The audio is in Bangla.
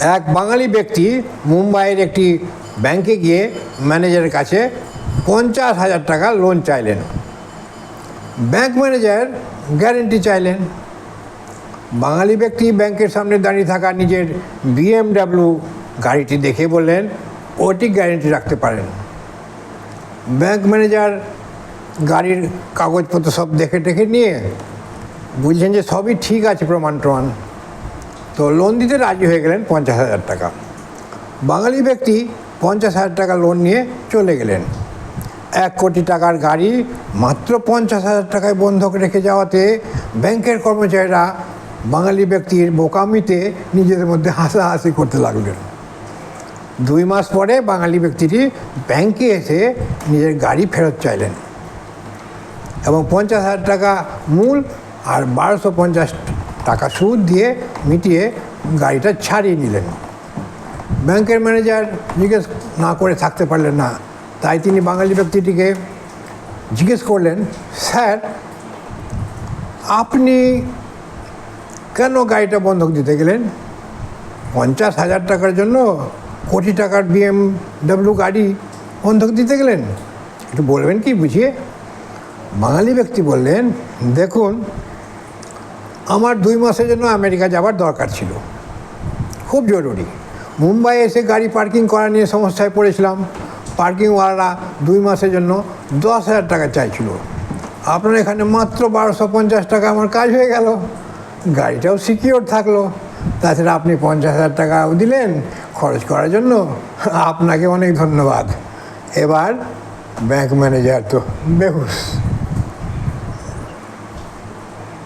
এক বাঙালি ব্যক্তি মুম্বাইয়ের একটি ব্যাংকে গিয়ে ম্যানেজারের কাছে পঞ্চাশ হাজার টাকা লোন চাইলেন। ব্যাংক ম্যানেজার গ্যারেন্টি চাইলেন। বাঙালি ব্যক্তি ব্যাংকের সামনে দাঁড়িয়ে থাকা নিজের বিএমডাব্লিউ গাড়িটি দেখে বললেন, ওটি গ্যারেন্টি রাখতে পারেন। ব্যাংক ম্যানেজার গাড়ির কাগজপত্র সব দেখে টেখে নিয়ে বুঝছেন যে, সবই ঠিক আছে প্রমাণ টমাণ তো লোন দিতে রাজি হয়ে গেলেন পঞ্চাশ হাজার টাকা। বাঙালি ব্যক্তি পঞ্চাশ হাজার টাকা লোন নিয়ে চলে গেলেন। এক কোটি টাকার গাড়ি মাত্র পঞ্চাশ হাজার টাকায় বন্ধক রেখে যাওয়াতে ব্যাংকের কর্মচারীরা বাঙালি ব্যক্তির বোকামিতে নিজেদের মধ্যে হাসাহাসি করতে লাগলেন। দুই মাস পরে বাঙালি ব্যক্তিটি ব্যাংকে এসে নিজের গাড়ি ফেরত চাইলেন। এবং পঞ্চাশ হাজার টাকা মূল আর বারোশো পঞ্চাশ টাকা সুদ দিয়ে মিটিয়ে গাড়িটা ছাড়িয়ে নিলেন। ব্যাংকের ম্যানেজার জিজ্ঞেস না করে থাকতে পারলেন না। তাই তিনি বাঙালি ব্যক্তিটিকে জিজ্ঞেস করলেন, স্যার, আপনি কেন গাড়িটা বন্ধক দিতে গেলেন? পঞ্চাশ হাজার টাকার জন্য কোটি টাকার বিএমডব্লিউ গাড়ি বন্ধক দিতে গেলেন? একটু বলবেন কি বুঝিয়ে? বাঙালি ব্যক্তি বললেন, দেখুন আমার দুই মাসের জন্য আমেরিকা যাওয়ার দরকার ছিল। খুব জরুরি। মুম্বাই এসে গাড়ি পার্কিং করা নিয়ে সমস্যায় পড়েছিলাম। পার্কিংওয়ালারা দুই মাসের জন্য দশ হাজার টাকা চাইছিল। আপনার এখানে মাত্র বারোশো পঞ্চাশ টাকা আমার কাজ হয়ে গেল। গাড়িটাও সিকিওর থাকল। তাছাড়া আপনি পঞ্চাশ হাজার টাকাও দিলেন খরচ করার জন্য। আপনাকে অনেক ধন্যবাদ। এবার ব্যাংক ম্যানেজার তো বেহুশ।